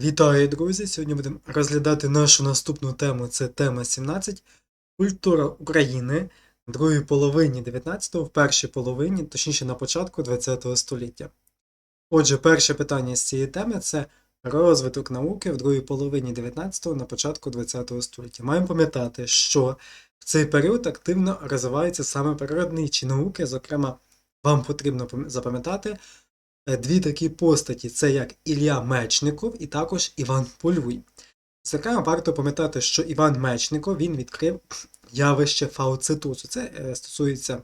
Вітаю, друзі! Сьогодні будемо розглядати нашу наступну тему. Це тема 17. Культура України в другій половині 19-го, в першій половині, точніше на початку 20-го століття. Отже, перше питання з цієї теми це розвиток науки в другій половині 19-го на початку 20-го століття. Маємо пам'ятати, що в цей період активно розвиваються саме природничі науки, зокрема, вам потрібно запам'ятати дві такі постаті: це як Ілля Мечников і також Іван Полюй. Зокрема, варто пам'ятати, що Іван Мечников він відкрив явище фауцитозу. Це е, стосується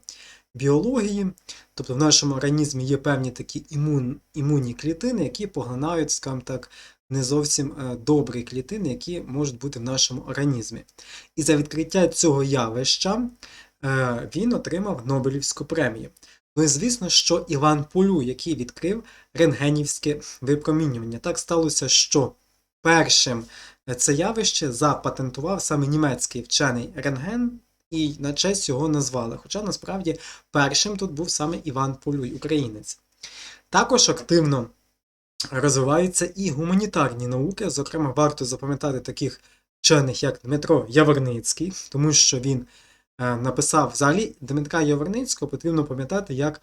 біології, тобто в нашому організмі є певні такі імун, імунні клітини, які поглинають, скажімо так, не зовсім е, добрі клітини, які можуть бути в нашому організмі. І за відкриття цього явища е, він отримав Нобелівську премію. Ну і звісно, що Іван Полю, який відкрив рентгенівське випромінювання. Так сталося, що першим це явище запатентував саме німецький вчений рентген, і на честь його назвали. Хоча насправді першим тут був саме Іван Полюй, українець. Також активно розвиваються і гуманітарні науки. Зокрема, варто запам'ятати таких вчених, як Дмитро Яворницький, тому що він е, написав взагалі Дмитра Яворницького потрібно пам'ятати як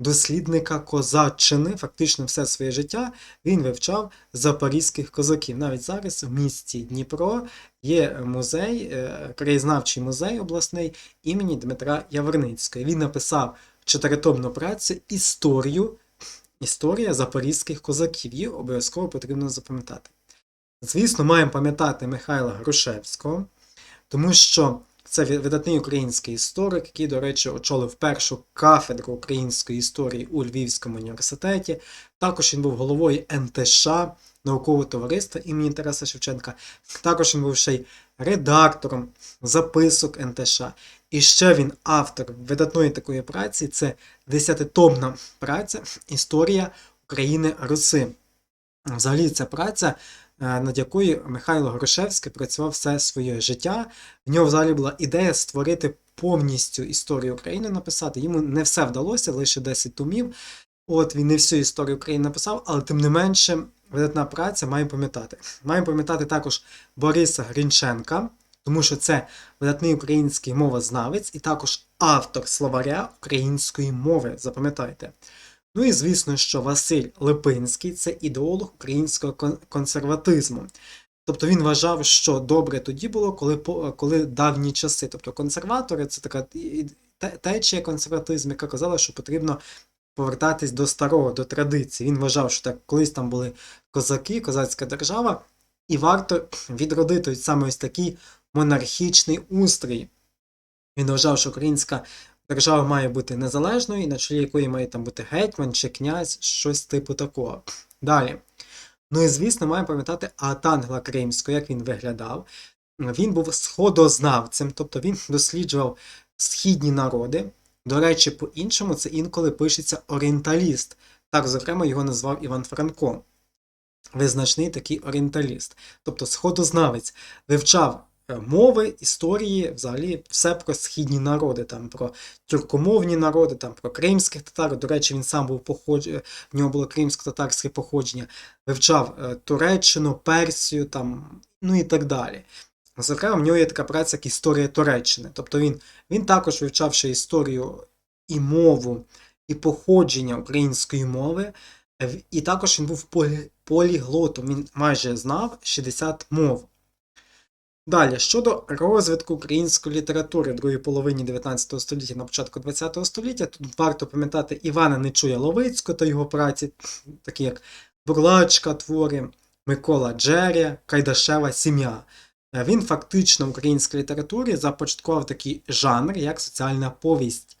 дослідника козаччини. Фактично все своє життя він вивчав запорізьких козаків. Навіть зараз в місті Дніпро є музей, е, краєзнавчий музей обласний імені Дмитра Яворницького. Він написав чотиритомну працю історію. Історія запорізьких козаків. Її обов'язково потрібно запам'ятати. Звісно, маємо пам'ятати Михайла Грушевського, тому що це видатний український історик, який, до речі, очолив першу кафедру української історії у Львівському університеті. Також він був головою НТШ, наукового товариства імені Тараса Шевченка. Також він був ще й редактором записок НТШ. І ще він автор видатної такої праці це десятитомна праця Історія України Руси. Взагалі, ця праця, над якою Михайло Грушевський працював все своє життя. В нього взагалі була ідея створити повністю історію України написати. Йому не все вдалося, лише 10 томів. От він не всю історію України написав, але тим не менше, видатна праця маємо пам'ятати. Маємо пам'ятати також Бориса Грінченка, тому що це видатний український мовознавець і також автор словаря української мови. Запам'ятайте. Ну і звісно, що Василь Липинський це ідеолог українського консерватизму. Тобто він вважав, що добре тоді було, коли, коли давні часи. Тобто консерватори це така течія консерватизму, яка казала, що потрібно повертатись до старого, до традиції. Він вважав, що так колись там були козаки, козацька держава, і варто відродити саме ось такий монархічний устрій. Він вважав, що українська держава має бути незалежною, на чолі якої має там бути гетьман чи князь, щось типу такого. Далі. Ну і звісно, маємо пам'ятати Атангела Кримського, як він виглядав. Він був сходознавцем, тобто він досліджував східні народи. До речі, по-іншому це інколи пишеться орієнталіст. Так, зокрема, його назвав Іван Франко. Визначний такий орієнталіст. Тобто сходознавець вивчав мови, історії, взагалі все про східні народи, там про тюркомовні народи, там про кримських татар. До речі, він сам був поход... в нього було кримсько-татарське походження, вивчав е, Туреччину, Персію, там, ну і так далі. Зокрема, в нього є така праця, як історія Туреччини. Тобто він, він також вивчав ще історію і мову, і походження української мови. Е, І також він був полі... поліглотом, він майже знав 60 мов. Далі, щодо розвитку української літератури в другій половині 19 століття на початку 20 століття, тут варто пам'ятати Івана Нечуя Ловицького та його праці, такі як Бурлачка твори, Микола Джеря, Кайдашева Сім'я. Е, Він фактично в українській літературі започаткував такий жанр, як соціальна повість.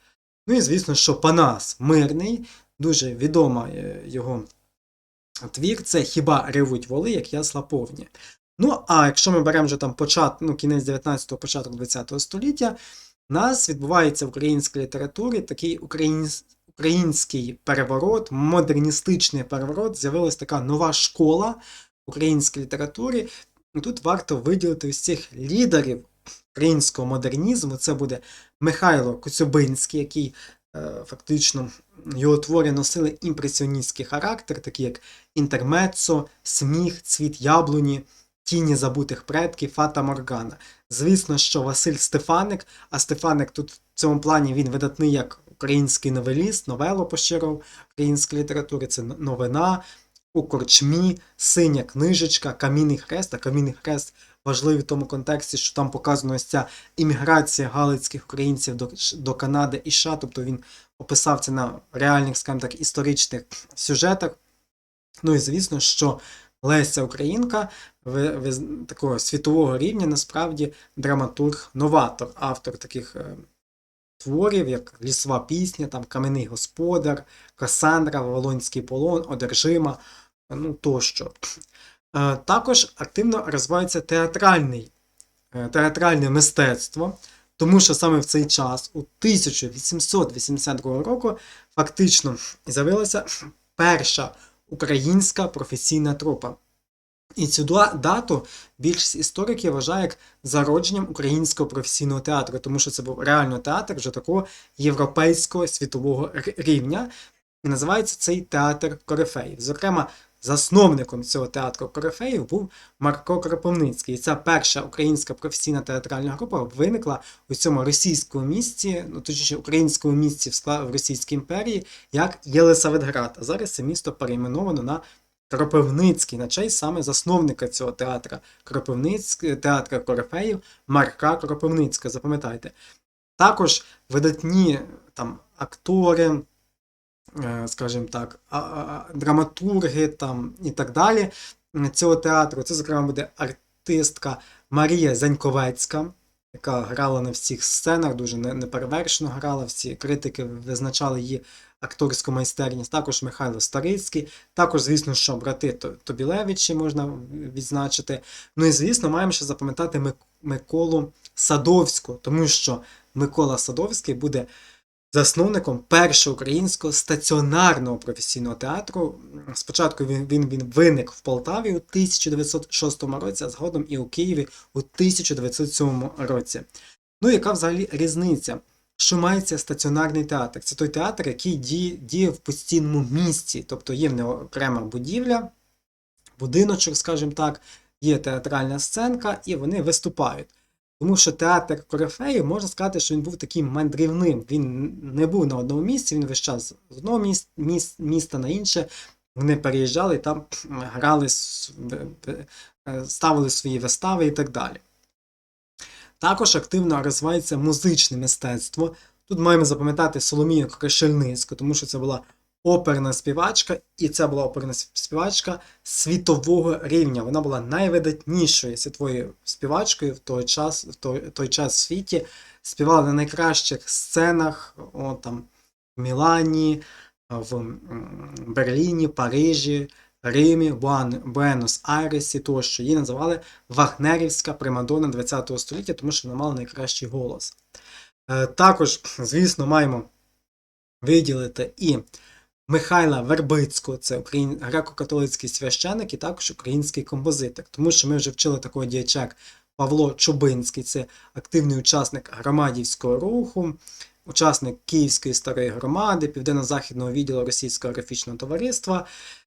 Ну і звісно, що Панас Мирний, дуже відома е, його твір, це Хіба ревуть воли, як ясла повні. Ну, а якщо ми беремо вже там почат, ну, кінець 19-го, початок 20-го століття, у нас відбувається в українській літературі такий українсь- український переворот, модерністичний переворот, з'явилася така нова школа в українській літературі. І тут варто виділити ось цих лідерів українського модернізму. Це буде Михайло Коцюбинський, який е, фактично його твори носили імпресіоністський характер, такі як інтермеццо, сміх, цвіт яблуні, тіні забутих предків, Фата Моргана. Звісно, що Василь Стефаник, а Стефаник тут в цьому плані він видатний як український новеліст, новелу поширив української літератури, це новина. У корчмі, синя книжечка, камінний хрест. А камінний хрест важливий в тому контексті, що там показана ось ця імміграція галицьких українців до, до Канади і США. Тобто він описав це на реальних, скажімо так, історичних сюжетах. Ну і звісно, що Леся Українка ви, такого світового рівня насправді драматург, новатор, автор таких е, творів, як Лісова пісня, там Кам'яний Господар, Касандра, Вавилонський полон, Одержима, ну тощо. Е, також активно розвивається театральний, е, театральне мистецтво, тому що саме в цей час, у 1882 року, фактично з'явилася перша українська професійна трупа. І цю дату більшість істориків вважає як зародженням українського професійного театру, тому що це був реально театр вже такого європейського світового рівня. І називається цей театр Корифеїв. Зокрема, засновником цього театру Корифеїв був Марко Кропивницький. І ця перша українська професійна театральна група виникла у цьому російському місті, ну точніше українському місті в, Російській імперії, як Єлисаветград. А зараз це місто перейменовано на Кропивницький, на честь саме засновника цього театра Кропивницький, театра Корифеїв Марка Кропивницького. Запам'ятайте. Також видатні там актори, скажімо так, драматурги там і так далі цього театру. Це, зокрема, буде артистка Марія Заньковецька, яка грала на всіх сценах, дуже неперевершено грала. Всі критики визначали її акторську майстерність. Також Михайло Старицький, також, звісно, що брати Тобілевичі можна відзначити. Ну і, звісно, маємо ще запам'ятати Миколу Садовського, тому що Микола Садовський буде засновником першого українського стаціонарного професійного театру. Спочатку він, він, він виник в Полтаві у 1906 році, а згодом і у Києві у 1907 році. Ну, яка взагалі різниця? Що мається стаціонарний театр? Це той театр, який діє, діє в постійному місці, тобто є в нього окрема будівля, будиночок, скажімо так, є театральна сценка, і вони виступають. Тому що театр Корифеїв можна сказати, що він був таким мандрівним. Він не був на одному місці, він весь час з одного міс- міс- міста на інше. Вони переїжджали, там грали, е, ставили свої вистави і так далі. Також активно розвивається музичне мистецтво. Тут маємо запам'ятати Соломію Крашельницьку, тому що це була оперна співачка, і це була оперна співачка світового рівня. Вона була найвидатнішою світовою співачкою в той час, в той, той час в світі. Співала на найкращих сценах, о, там, в Мілані, в Берліні, Парижі, Римі, Буан- Буенос-Айресі тощо. Її називали Вагнерівська примадонна ХХ століття, тому що вона мала найкращий голос. Е, Також, звісно, маємо виділити і Михайла Вербицького, це україн... греко-католицький священик і також український композитор. Тому що ми вже вчили такого діяча, як Павло Чубинський, це активний учасник громадівського руху, учасник Київської старої громади, Південно-Західного відділу Російського графічного товариства.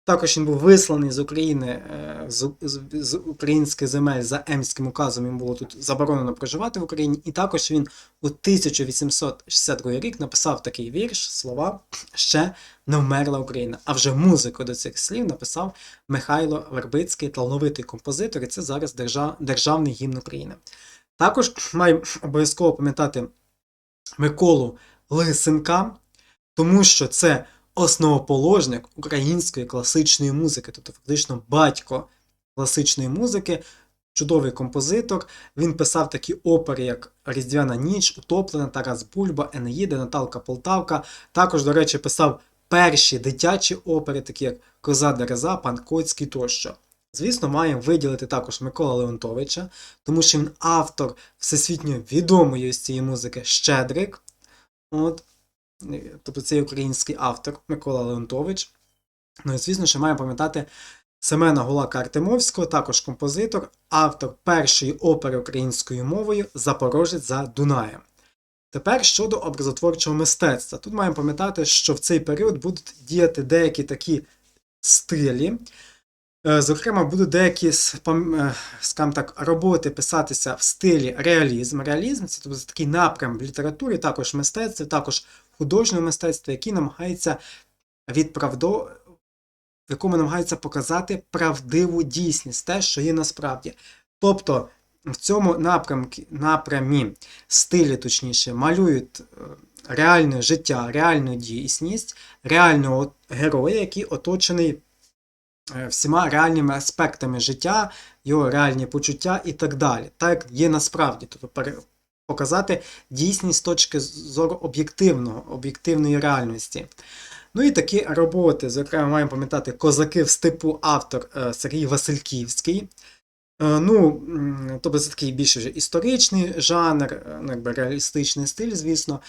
Також він був висланий з України е, з, з, з українських земель за Емським указом. Йому було тут заборонено проживати в Україні. І також він у 1862 рік написав такий вірш, слова ще не вмерла Україна. А вже музику до цих слів написав Михайло Вербицький, талановитий композитор, і це зараз держав, державний гімн України. Також маємо обов'язково пам'ятати Миколу Лисенка, тому що це основоположник української класичної музики, тобто фактично батько класичної музики, чудовий композитор. Він писав такі опери, як Різдвяна ніч, Утоплена, Тарас Бульба, Енеїда, Наталка Полтавка. Також, до речі, писав перші дитячі опери, такі як Коза Дереза, Пан Коцький тощо. Звісно, маємо виділити також Микола Леонтовича, тому що він автор всесвітньо відомої ось цієї музики Щедрик. От. Тобто це український автор Микола Леонтович. Ну і звісно, що маємо пам'ятати Семена Гулака Артемовського, також композитор, автор першої опери українською мовою Запорожець за Дунаєм. Тепер щодо образотворчого мистецтва. Тут маємо пам'ятати, що в цей період будуть діяти деякі такі стилі. Е, Зокрема, будуть деякі е, так, роботи писатися в стилі реалізм. Реалізм це тобто, такий напрям в літературі, також в мистецтві, також в художньому мистецтві, який намагається відправдо, в якому намагається показати правдиву дійсність, те, що є насправді. Тобто в цьому напрямки, напрямі стилі, точніше, малюють е, реальне життя, реальну дійсність, реального героя, який оточений е, всіма реальними аспектами життя, його реальні почуття і так далі. Так є насправді, тобто показати дійсність точки зору об'єктивного, об'єктивної реальності. Ну і такі роботи, зокрема, маємо пам'ятати Козаки в степу автор е, Сергій Васильківський. Е, Ну, тобто це такий більше вже історичний жанр, е, ну, якби реалістичний стиль, звісно.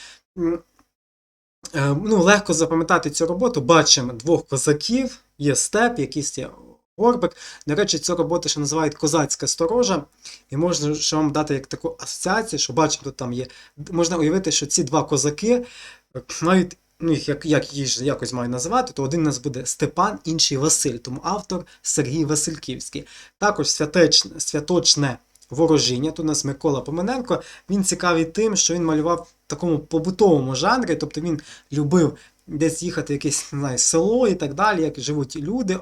Ну, легко запам'ятати цю роботу. Бачимо двох козаків, є степ, якийсь є горбик. До речі, цю роботу ще називають козацька сторожа. І можна ще вам дати як таку асоціацію, що бачимо, тут там є. Можна уявити, що ці два козаки мають. Ну, їх як, як їх якось маю називати, то один у нас буде Степан, інший Василь, тому автор Сергій Васильківський. Також святечне, святочне ворожіння, тут у нас Микола Помененко. Він цікавий тим, що він малював в такому побутовому жанрі, тобто він любив десь їхати в якесь не знаю, село і так далі, як живуть люди,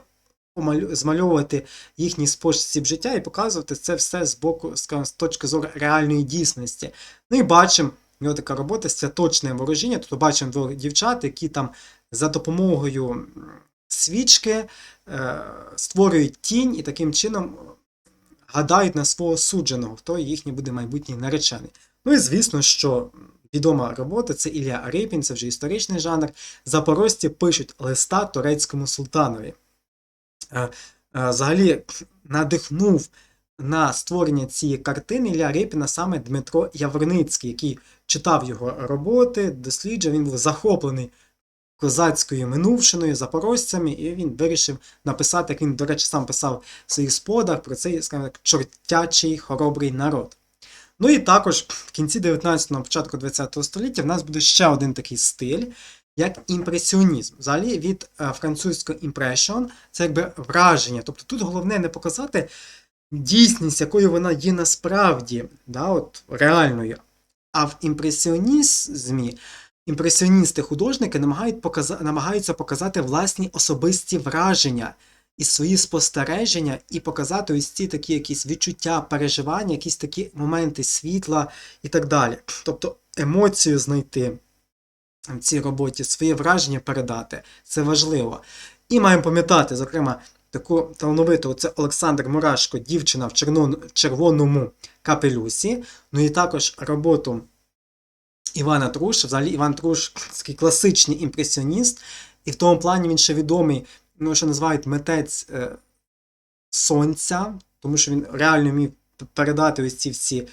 змальовувати їхній спосіб життя і показувати це все з боку, скажімо, з точки зору реальної дійсності. Ну і бачимо. У нього така робота святочне ворожіння. Тобто бачимо двох дівчат, які там за допомогою свічки е, створюють тінь і таким чином гадають на свого судженого, хто їхній буде майбутній наречений. Ну і звісно, що відома робота це Ілля Арипін, це вже історичний жанр. Запорожці пишуть листа турецькому султанові. Взагалі надихнув на створення цієї картини Ілля Репіна саме Дмитро Яворницький, який читав його роботи, досліджував, він був захоплений козацькою минувшиною, запорожцями, і він вирішив написати, як він, до речі, сам писав в своїх сподах про цей, скажімо так, чортячий хоробрий народ. Ну і також в кінці 19-го, початку 20-го століття в нас буде ще один такий стиль, як імпресіонізм. Взагалі від е, французького impression це якби враження. Тобто тут головне не показати дійсність, якою вона є насправді, да, от, реальною. А в імпресіонізмі імпресіоністи художники намагають показа- намагаються показати власні особисті враження і свої спостереження, і показати ось ці такі якісь відчуття, переживання, якісь такі моменти світла і так далі. Тобто емоцію знайти в цій роботі, своє враження передати. Це важливо. І маємо пам'ятати, зокрема, таку талановиту це Олександр Мурашко, дівчина в червоному капелюсі. Ну і також роботу Івана Труш. Взагалі Іван Труш такий класичний імпресіоніст, і в тому плані він ще відомий, ну, що називають митець е, сонця, тому що він реально вмів передати ось ці всі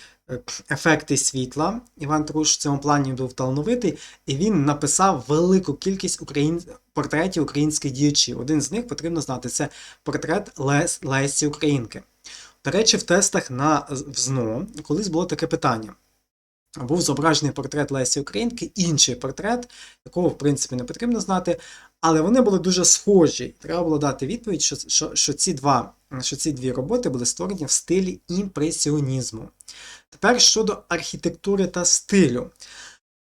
ефекти світла. Іван Труш в цьому плані був талановитий, і він написав велику кількість україн... портретів українських діячів. Один з них потрібно знати це портрет Лес... Лесі Українки. До речі, в тестах на ВЗНО ЗНО колись було таке питання. Був зображений портрет Лесі Українки, інший портрет, якого, в принципі, не потрібно знати, але вони були дуже схожі. Треба було дати відповідь, що, що, що, ці, два, що ці дві роботи були створені в стилі імпресіонізму. Тепер щодо архітектури та стилю.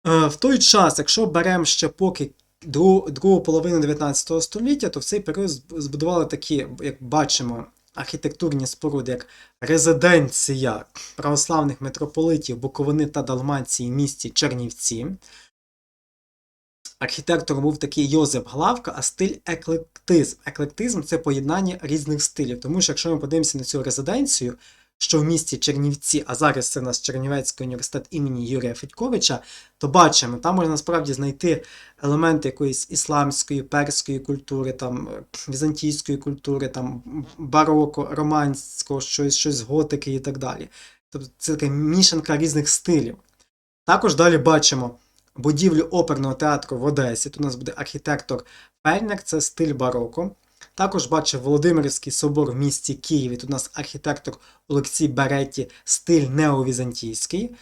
Е, В той час, якщо беремо ще поки другу, другу половину 19 століття, то в цей період збудували такі, як бачимо, архітектурні споруди, як резиденція православних митрополитів Буковини та Далмації в місті Чернівці. Архітектором був такий Йозеп Главка, а стиль еклектизм. Еклектизм це поєднання різних стилів. Тому що якщо ми подивимося на цю резиденцію, що в місті Чернівці, а зараз це у нас Чернівецький університет імені Юрія Федьковича, то бачимо, там можна насправді знайти елементи якоїсь ісламської, перської культури, там візантійської культури, там бароко, романського, щось, щось готики і так далі. Тобто це така мішанка різних стилів. Також далі бачимо будівлю оперного театру в Одесі. Тут у нас буде архітектор Фельнер, це стиль бароко. Також бачив Володимирський собор в місті Києві. Тут у нас архітектор Олексій Беретті, стиль неовізантійський.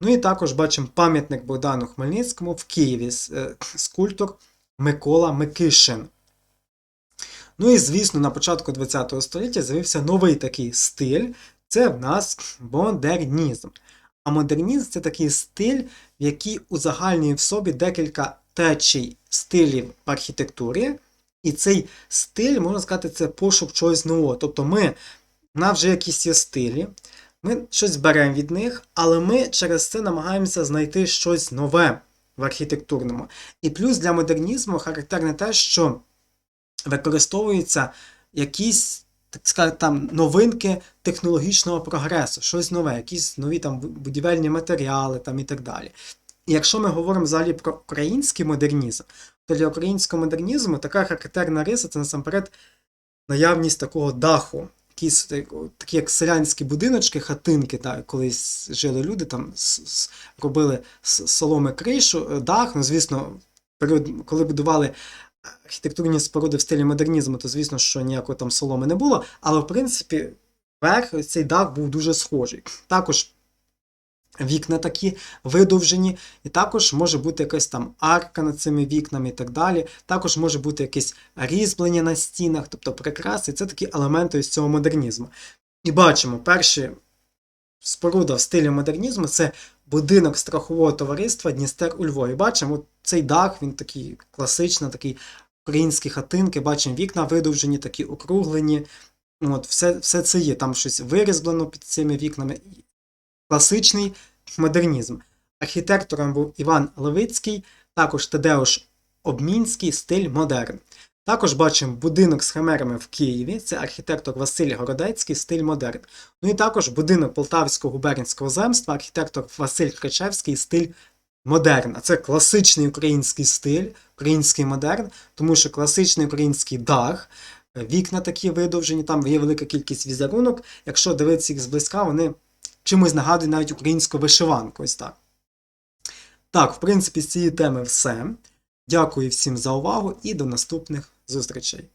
Ну і також бачимо пам'ятник Богдану Хмельницькому в Києві, е, скульптор Микола Микишин. Ну і звісно, на початку ХХ століття з'явився новий такий стиль це в нас модернізм. А модернізм це такий стиль, який узагальнює в собі декілька течій стилів в архітектурі. І цей стиль, можна сказати, це пошук чогось нового. Тобто ми, в нас вже якісь є стилі, ми щось беремо від них, але ми через це намагаємося знайти щось нове в архітектурному. І плюс для модернізму характерне те, що використовуються якісь, так сказати, там новинки технологічного прогресу, щось нове, якісь нові там будівельні матеріали там і так далі. Якщо ми говоримо взагалі про український модернізм, то для українського модернізму така характерна риса це насамперед наявність такого даху. Такі як селянські будиночки, хатинки, так, колись жили люди, там робили з соломи кришу, е, дах. Ну, звісно, період, коли будували архітектурні споруди в стилі модернізму, то звісно, що ніякої там соломи не було, але в принципі верх цей дах був дуже схожий. Також вікна такі видовжені, і також може бути якась там арка над цими вікнами і так далі. Також може бути якесь різьблення на стінах, тобто прикраси. Це такі елементи із цього модернізму. І бачимо, перші споруда в стилі модернізму це будинок страхового товариства Дністер у Львові. Бачимо, цей дах, він такий класичний, такий українські хатинки, бачимо вікна видовжені, такі округлені. От, все, все це є. Там щось вирізблено під цими вікнами. Класичний модернізм. Архітектором був Іван Левицький, також Тадеуш Обмінський, стиль модерн. Також бачимо будинок з химерами в Києві. Це архітектор Василь Городецький, стиль модерн. Ну і також будинок Полтавського губернського земства, архітектор Василь Кричевський, стиль модерн. А це класичний український стиль, український модерн, тому що класичний український дах, вікна такі видовжені, там є велика кількість візерунок. Якщо дивитися їх зблизька, вони чимось нагадує навіть українську вишиванку. Ось так. Так, в принципі, з цієї теми все. Дякую всім за увагу і до наступних зустрічей.